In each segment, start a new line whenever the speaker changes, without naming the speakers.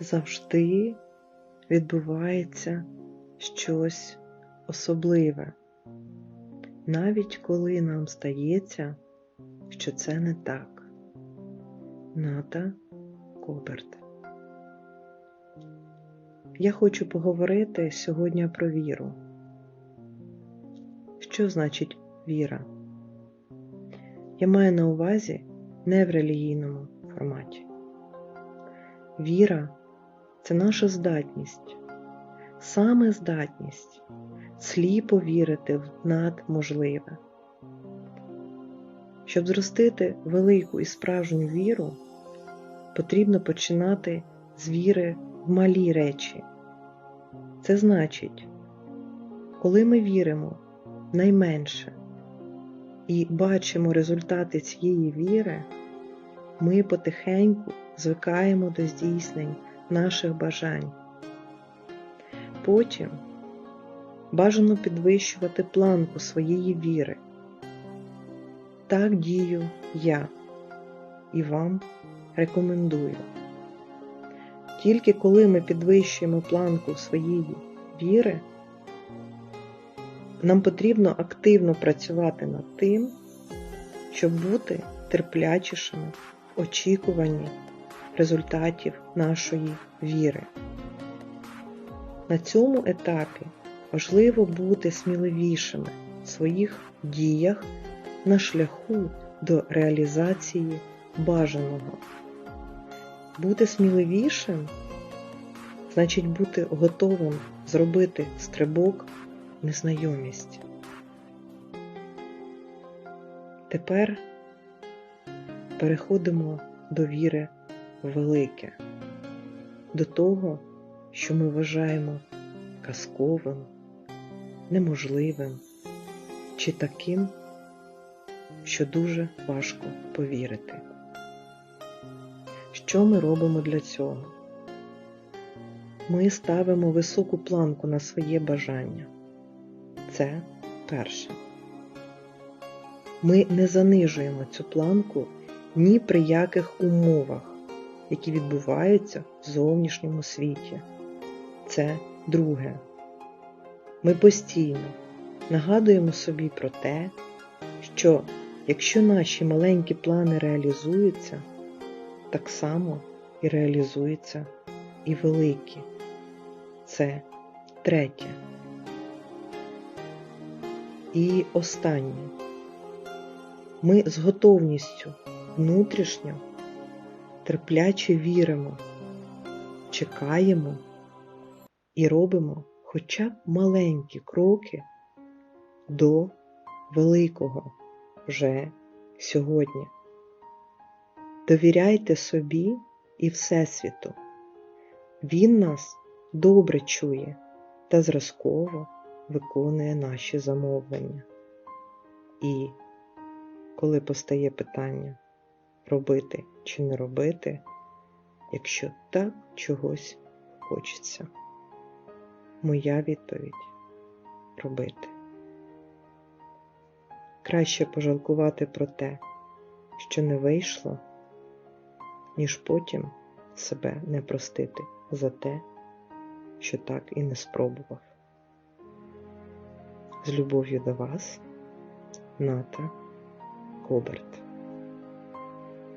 завжди відбувається щось особливе, навіть коли нам здається, що це не так. Ната Коберт. Я хочу поговорити сьогодні про віру. Що значить віра? Я маю на увазі не в релігійному форматі. Віра це наша здатність, саме здатність сліпо вірити в надможливе. Щоб зростити велику і справжню віру, потрібно починати з віри в малі речі. Це значить, коли ми віримо найменше і бачимо результати цієї віри, ми потихеньку звикаємо до здійснень наших бажань. Потім бажано підвищувати планку своєї віри. Так дію я і вам рекомендую. Тільки коли ми підвищуємо планку своєї віри, нам потрібно активно працювати над тим, щоб бути терплячішими в очікуванні результатів нашої віри. На цьому етапі важливо бути сміливішими в своїх діях на шляху до реалізації бажаного. Бути сміливішим значить бути готовим зробити стрибок в незнайомість. Тепер переходимо до віри велике, до того, що ми вважаємо казковим, неможливим чи таким, що дуже важко повірити. Що ми робимо для цього? Ми ставимо високу планку на своє бажання. Це перше. Ми не занижуємо цю планку ні при яких умовах, які відбуваються в зовнішньому світі. Це друге. Ми постійно нагадуємо собі про те, що якщо наші маленькі плани реалізуються, так само і реалізуються і великі. Це третє. І останнє. Ми з готовністю внутрішньо терпляче віримо, чекаємо і робимо хоча б маленькі кроки до великого вже сьогодні. Довіряйте собі і Всесвіту. Він нас добре чує та зразково виконує наші замовлення. І коли постає питання робити чи не робити, якщо так чогось хочеться. Моя відповідь робити. Краще пожалкувати про те, що не вийшло, ніж потім себе не простити за те, що так і не спробував. З любов'ю до вас, Ната Коберт.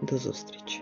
До зустрічі!